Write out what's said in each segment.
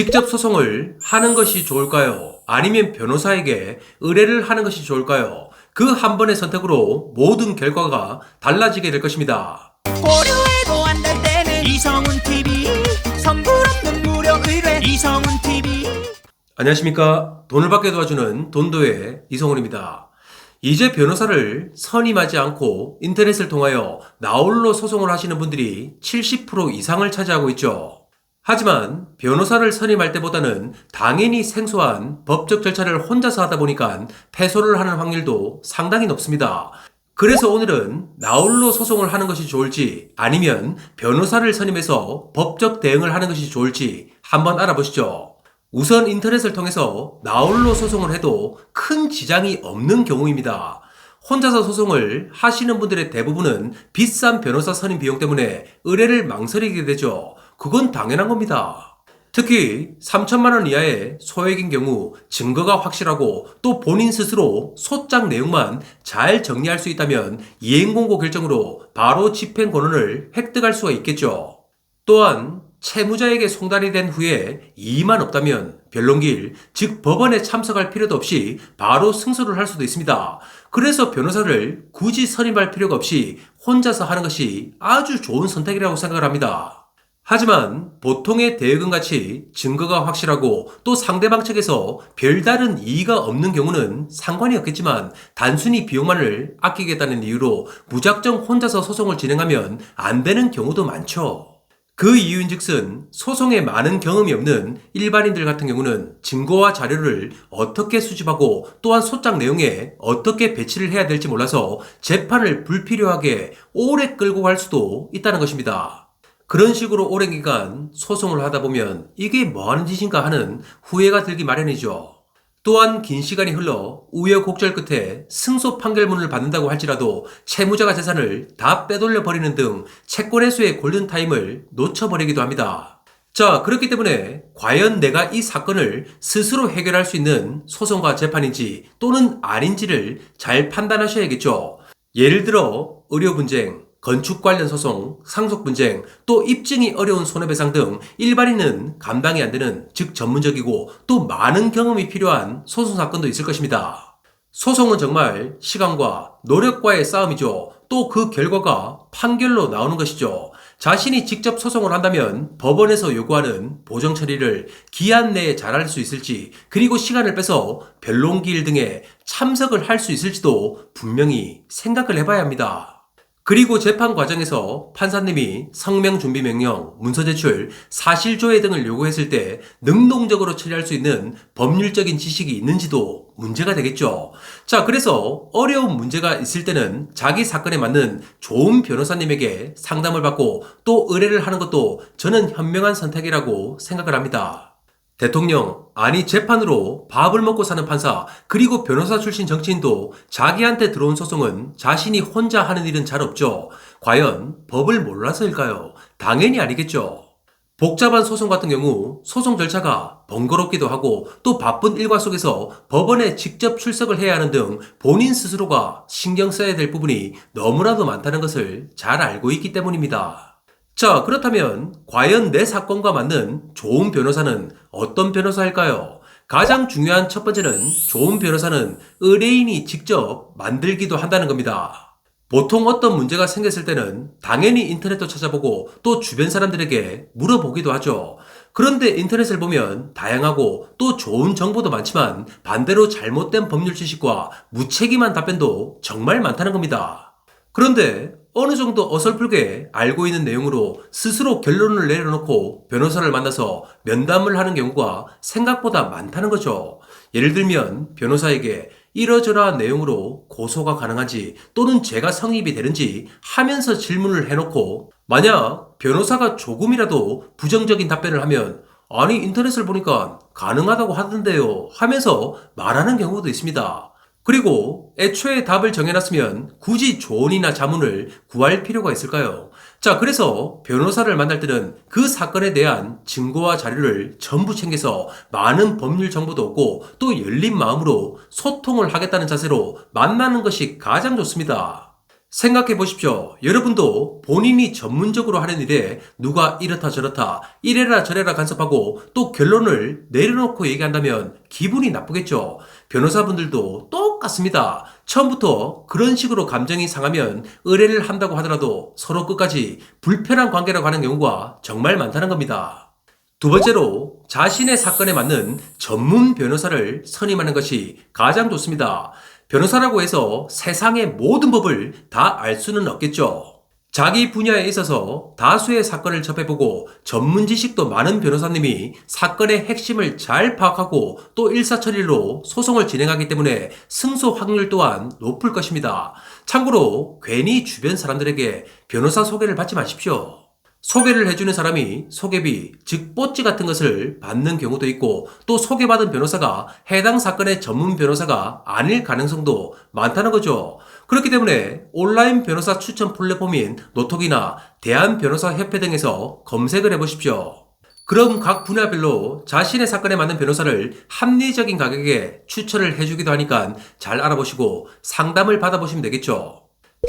직접 소송을 하는 것이 좋을까요? 아니면 변호사에게 의뢰를 하는 것이 좋을까요? 그 한 번의 선택으로 모든 결과가 달라지게 될 것입니다. 고려해도 안 될 때는 이성훈 TV 선불 없는 무료 의뢰 이성훈 TV 안녕하십니까. 돈을 받게 도와주는 돈도의 이성훈입니다. 이제 변호사를 선임하지 않고 인터넷을 통하여 나홀로 소송을 하시는 분들이 70% 이상을 차지하고 있죠. 하지만 변호사를 선임할 때보다는 당연히 생소한 법적 절차를 혼자서 하다 보니까 패소를 하는 확률도 상당히 높습니다. 그래서 오늘은 나홀로 소송을 하는 것이 좋을지 아니면 변호사를 선임해서 법적 대응을 하는 것이 좋을지 한번 알아보시죠. 우선 인터넷을 통해서 나홀로 소송을 해도 큰 지장이 없는 경우입니다. 혼자서 소송을 하시는 분들의 대부분은 비싼 변호사 선임 비용 때문에 의뢰를 망설이게 되죠. 그건 당연한 겁니다. 특히 3천만 원 이하의 소액인 경우 증거가 확실하고 또 본인 스스로 소장 내용만 잘 정리할 수 있다면 이행 공고 결정으로 바로 집행 권한을 획득할 수가 있겠죠. 또한 채무자에게 송달이 된 후에 이의만 없다면 변론길, 즉 법원에 참석할 필요도 없이 바로 승소를 할 수도 있습니다. 그래서 변호사를 굳이 선임할 필요가 없이 혼자서 하는 것이 아주 좋은 선택이라고 생각을 합니다. 하지만 보통의 대여금 같이 증거가 확실하고 또 상대방 측에서 별다른 이의가 없는 경우는 상관이 없겠지만 단순히 비용만을 아끼겠다는 이유로 무작정 혼자서 소송을 진행하면 안 되는 경우도 많죠. 그 이유인 즉슨 소송에 많은 경험이 없는 일반인들 같은 경우는 증거와 자료를 어떻게 수집하고 또한 소장 내용에 어떻게 배치를 해야 될지 몰라서 재판을 불필요하게 오래 끌고 갈 수도 있다는 것입니다. 그런 식으로 오랜 기간 소송을 하다 보면 이게 뭐 하는 짓인가 하는 후회가 들기 마련이죠. 또한 긴 시간이 흘러 우여곡절 끝에 승소 판결문을 받는다고 할지라도 채무자가 재산을 다 빼돌려 버리는 등 채권 회수의 골든타임을 놓쳐버리기도 합니다. 자, 그렇기 때문에 과연 내가 이 사건을 스스로 해결할 수 있는 소송과 재판인지 또는 아닌지를 잘 판단하셔야겠죠. 예를 들어 의료 분쟁, 건축 관련 소송, 상속 분쟁, 또 입증이 어려운 손해배상 등 일반인은 감당이 안 되는 즉 전문적이고 또 많은 경험이 필요한 소송 사건도 있을 것입니다. 소송은 정말 시간과 노력과의 싸움이죠. 또 그 결과가 판결로 나오는 것이죠. 자신이 직접 소송을 한다면 법원에서 요구하는 보정 처리를 기한 내에 잘할 수 있을지, 그리고 시간을 빼서 변론기일 등에 참석을 할 수 있을지도 분명히 생각을 해봐야 합니다. 그리고 재판 과정에서 판사님이 성명 준비 명령, 문서 제출, 사실 조회 등을 요구했을 때 능동적으로 처리할 수 있는 법률적인 지식이 있는지도 문제가 되겠죠. 자, 그래서 어려운 문제가 있을 때는 자기 사건에 맞는 좋은 변호사님에게 상담을 받고 또 의뢰를 하는 것도 저는 현명한 선택이라고 생각을 합니다. 대통령, 아니 재판으로 밥을 먹고 사는 판사, 그리고 변호사 출신 정치인도 자기한테 들어온 소송은 자신이 혼자 하는 일은 잘 없죠. 과연 법을 몰라서일까요? 당연히 아니겠죠. 복잡한 소송 같은 경우 소송 절차가 번거롭기도 하고 또 바쁜 일과 속에서 법원에 직접 출석을 해야 하는 등 본인 스스로가 신경 써야 될 부분이 너무나도 많다는 것을 잘 알고 있기 때문입니다. 자, 그렇다면 과연 내 사건과 맞는 좋은 변호사는 어떤 변호사일까요? 가장 중요한 첫 번째는 좋은 변호사는 의뢰인이 직접 만들기도 한다는 겁니다. 보통 어떤 문제가 생겼을 때는 당연히 인터넷도 찾아보고 또 주변 사람들에게 물어보기도 하죠. 그런데 인터넷을 보면 다양하고 또 좋은 정보도 많지만 반대로 잘못된 법률 지식과 무책임한 답변도 정말 많다는 겁니다. 그런데 어느 정도 어설프게 알고 있는 내용으로 스스로 결론을 내려놓고 변호사를 만나서 면담을 하는 경우가 생각보다 많다는 거죠. 예를 들면 변호사에게 이러저러한 내용으로 고소가 가능한지 또는 제가 성립이 되는지 하면서 질문을 해놓고 만약 변호사가 조금이라도 부정적인 답변을 하면 아니 인터넷을 보니까 가능하다고 하던데요 하면서 말하는 경우도 있습니다. 그리고 애초에 답을 정해놨으면 굳이 조언이나 자문을 구할 필요가 있을까요? 자, 그래서 변호사를 만날 때는 그 사건에 대한 증거와 자료를 전부 챙겨서 많은 법률 정보도 얻고 또 열린 마음으로 소통을 하겠다는 자세로 만나는 것이 가장 좋습니다. 생각해 보십시오. 여러분도 본인이 전문적으로 하는 일에 누가 이렇다 저렇다, 이래라 저래라 간섭하고 또 결론을 내려놓고 얘기한다면 기분이 나쁘겠죠. 변호사분들도 똑같습니다. 처음부터 그런 식으로 감정이 상하면 의뢰를 한다고 하더라도 서로 끝까지 불편한 관계라고 하는 경우가 정말 많다는 겁니다. 두 번째로 자신의 사건에 맞는 전문 변호사를 선임하는 것이 가장 좋습니다. 변호사라고 해서 세상의 모든 법을 다 알 수는 없겠죠. 자기 분야에 있어서 다수의 사건을 접해보고 전문 지식도 많은 변호사님이 사건의 핵심을 잘 파악하고 또 일사천리로 소송을 진행하기 때문에 승소 확률 또한 높을 것입니다. 참고로 괜히 주변 사람들에게 변호사 소개를 받지 마십시오. 소개를 해주는 사람이 소개비, 즉 뽀찌 같은 것을 받는 경우도 있고 또 소개받은 변호사가 해당 사건의 전문 변호사가 아닐 가능성도 많다는 거죠. 그렇기 때문에 온라인 변호사 추천 플랫폼인 노톡이나 대한변호사협회 등에서 검색을 해보십시오. 그럼 각 분야별로 자신의 사건에 맞는 변호사를 합리적인 가격에 추천을 해주기도 하니까 잘 알아보시고 상담을 받아보시면 되겠죠.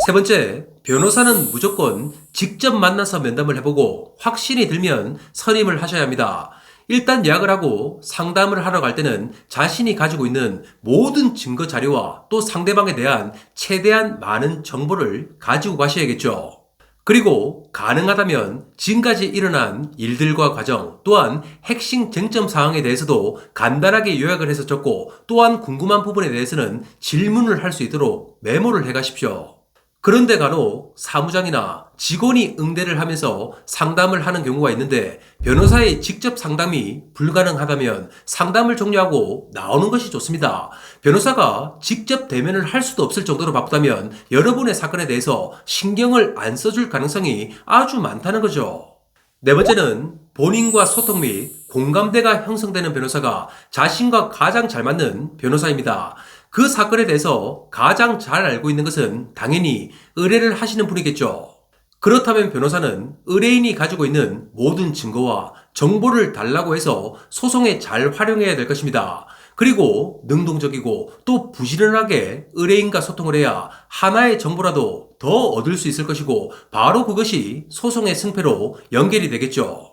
세 번째, 변호사는 무조건 직접 만나서 면담을 해보고 확신이 들면 선임을 하셔야 합니다. 일단 예약을 하고 상담을 하러 갈 때는 자신이 가지고 있는 모든 증거 자료와 또 상대방에 대한 최대한 많은 정보를 가지고 가셔야겠죠. 그리고 가능하다면 지금까지 일어난 일들과 과정 또한 핵심 쟁점 사항에 대해서도 간단하게 요약을 해서 적고 또한 궁금한 부분에 대해서는 질문을 할 수 있도록 메모를 해 가십시오. 그런데 간혹 사무장이나 직원이 응대를 하면서 상담을 하는 경우가 있는데 변호사의 직접 상담이 불가능하다면 상담을 종료하고 나오는 것이 좋습니다. 변호사가 직접 대면을 할 수도 없을 정도로 바쁘다면 여러분의 사건에 대해서 신경을 안 써줄 가능성이 아주 많다는 거죠. 네 번째는 본인과 소통 및 공감대가 형성되는 변호사가 자신과 가장 잘 맞는 변호사입니다. 그 사건에 대해서 가장 잘 알고 있는 것은 당연히 의뢰를 하시는 분이겠죠. 그렇다면 변호사는 의뢰인이 가지고 있는 모든 증거와 정보를 달라고 해서 소송에 잘 활용해야 될 것입니다. 그리고 능동적이고 또 부지런하게 의뢰인과 소통을 해야 하나의 정보라도 더 얻을 수 있을 것이고 바로 그것이 소송의 승패로 연결이 되겠죠.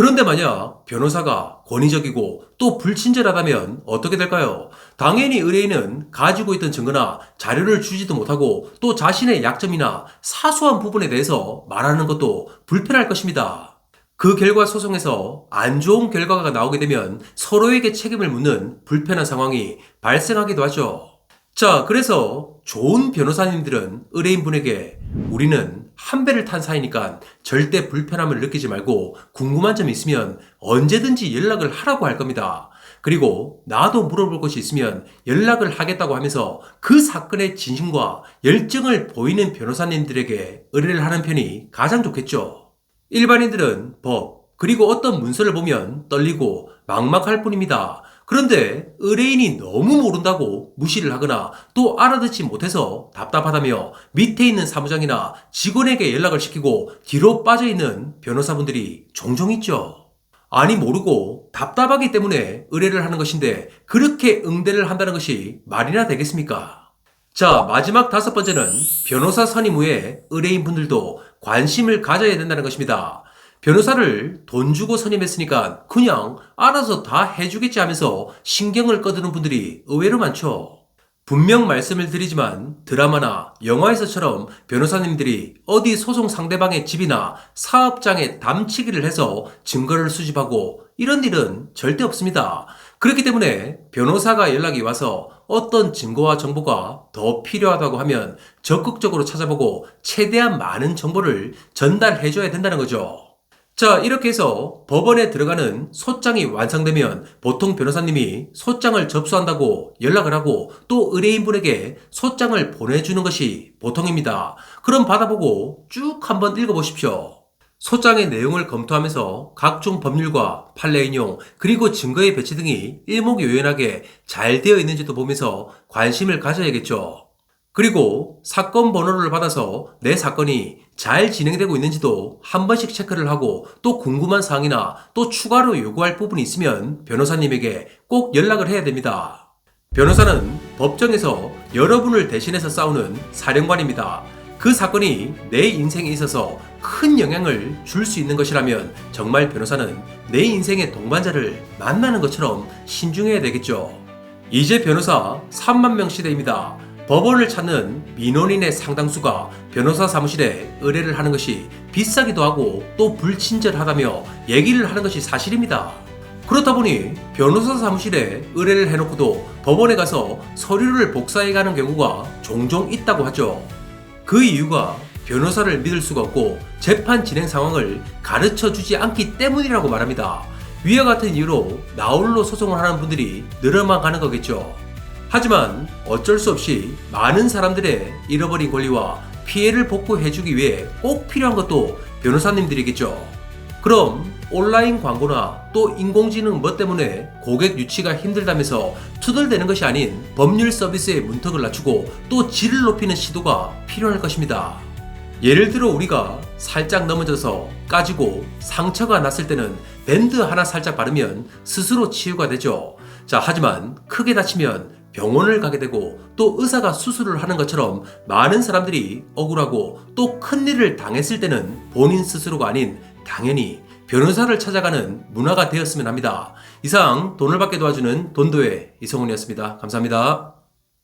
그런데 만약 변호사가 권위적이고 또 불친절하다면 어떻게 될까요? 당연히 의뢰인은 가지고 있던 증거나 자료를 주지도 못하고 또 자신의 약점이나 사소한 부분에 대해서 말하는 것도 불편할 것입니다. 그 결과 소송에서 안 좋은 결과가 나오게 되면 서로에게 책임을 묻는 불편한 상황이 발생하기도 하죠. 자, 그래서 좋은 변호사님들은 의뢰인분에게 우리는 한 배를 탄 사이니까 절대 불편함을 느끼지 말고 궁금한 점이 있으면 언제든지 연락을 하라고 할 겁니다. 그리고 나도 물어볼 것이 있으면 연락을 하겠다고 하면서 그 사건의 진심과 열정을 보이는 변호사님들에게 의뢰를 하는 편이 가장 좋겠죠. 일반인들은 법, 그리고 어떤 문서를 보면 떨리고 막막할 뿐입니다. 그런데 의뢰인이 너무 모른다고 무시를 하거나 또 알아듣지 못해서 답답하다며 밑에 있는 사무장이나 직원에게 연락을 시키고 뒤로 빠져 있는 변호사분들이 종종 있죠. 아니 모르고 답답하기 때문에 의뢰를 하는 것인데 그렇게 응대를 한다는 것이 말이나 되겠습니까? 자, 마지막 다섯 번째는 변호사 선임 후에 의뢰인분들도 관심을 가져야 된다는 것입니다. 변호사를 돈 주고 선임했으니까 그냥 알아서 다 해주겠지 하면서 신경을 꺼드는 분들이 의외로 많죠. 분명 말씀을 드리지만 드라마나 영화에서처럼 변호사님들이 어디 소송 상대방의 집이나 사업장에 담치기를 해서 증거를 수집하고 이런 일은 절대 없습니다. 그렇기 때문에 변호사가 연락이 와서 어떤 증거와 정보가 더 필요하다고 하면 적극적으로 찾아보고 최대한 많은 정보를 전달해줘야 된다는 거죠. 자, 이렇게 해서 법원에 들어가는 소장이 완성되면 보통 변호사님이 소장을 접수한다고 연락을 하고 또 의뢰인분에게 소장을 보내주는 것이 보통입니다. 그럼 받아보고 쭉 한번 읽어보십시오. 소장의 내용을 검토하면서 각종 법률과 판례 인용 그리고 증거의 배치 등이 일목요연하게 잘 되어 있는지도 보면서 관심을 가져야겠죠. 그리고 사건 번호를 받아서 내 사건이 잘 진행되고 있는지도 한 번씩 체크를 하고 또 궁금한 사항이나 또 추가로 요구할 부분이 있으면 변호사님에게 꼭 연락을 해야 됩니다. 변호사는 법정에서 여러분을 대신해서 싸우는 사령관입니다. 그 사건이 내 인생에 있어서 큰 영향을 줄 수 있는 것이라면 정말 변호사는 내 인생의 동반자를 만나는 것처럼 신중해야 되겠죠. 이제 변호사 3만 명 시대입니다. 법원을 찾는 민원인의 상당수가 변호사 사무실에 의뢰를 하는 것이 비싸기도 하고 또 불친절하다며 얘기를 하는 것이 사실입니다. 그렇다 보니 변호사 사무실에 의뢰를 해놓고도 법원에 가서 서류를 복사해 가는 경우가 종종 있다고 하죠. 그 이유가 변호사를 믿을 수가 없고 재판 진행 상황을 가르쳐 주지 않기 때문이라고 말합니다. 위와 같은 이유로 나홀로 소송을 하는 분들이 늘어만 가는 거겠죠. 하지만 어쩔 수 없이 많은 사람들의 잃어버린 권리와 피해를 복구해주기 위해 꼭 필요한 것도 변호사님들이겠죠. 그럼 온라인 광고나 또 인공지능 뭐 때문에 고객 유치가 힘들다면서 투덜대는 것이 아닌 법률 서비스의 문턱을 낮추고 또 질을 높이는 시도가 필요할 것입니다. 예를 들어 우리가 살짝 넘어져서 까지고 상처가 났을 때는 밴드 하나 살짝 바르면 스스로 치유가 되죠. 자, 하지만 크게 다치면 병원을 가게 되고 또 의사가 수술을 하는 것처럼 많은 사람들이 억울하고 또 큰일을 당했을 때는 본인 스스로가 아닌 당연히 변호사를 찾아가는 문화가 되었으면 합니다. 이상 돈을 받게 도와주는 돈도의 이성훈이었습니다. 감사합니다.